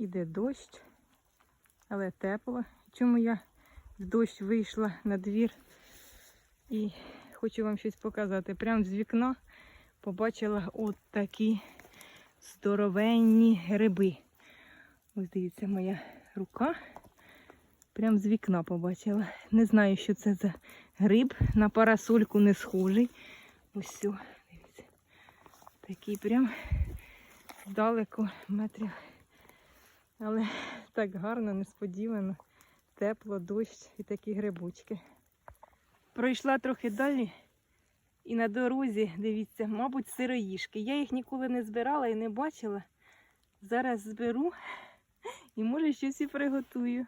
Іде дощ, але тепло. Чому я в дощ вийшла на двір і хочу вам щось показати. Прямо з вікна побачила от такі здоровенні гриби. Ось дивіться, моя рука. Прям з вікна побачила. Не знаю, що це за гриб. На парасольку не схожий. Ось дивіться. Такий прям здалеку метрів. Але так гарно, несподівано. Тепло, дощ і такі грибочки. Пройшла трохи далі. І на дорозі, дивіться, мабуть, сироїшки. Я їх ніколи не збирала і не бачила. Зараз зберу і може щось і приготую.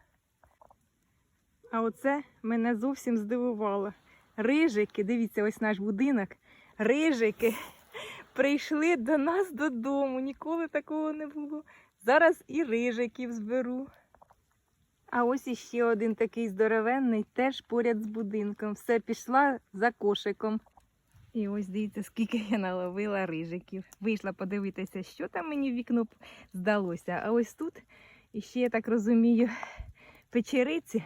А оце мене зовсім здивувало. Рижики, дивіться, ось наш будинок. Рижики прийшли до нас додому. Ніколи такого не було. Зараз і рижиків зберу. А ось іще один такий здоровенний, теж поряд з будинком. Все пішла за кошиком. І ось дивіться, скільки я наловила рижиків. Вийшла подивитися, що там мені в вікно здалося. А ось тут, іще, я так розумію, печериці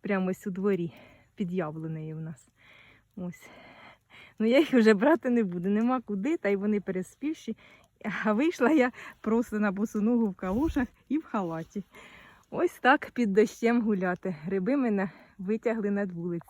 прямо ось у дворі під яблунею в нас. Ось. Ну я їх вже брати не буду, нема куди, та й вони переспівші. А вийшла я просто на босу ногу в калушах і в халаті. Ось так під дощем гуляти. Гриби мене витягли над вулицю.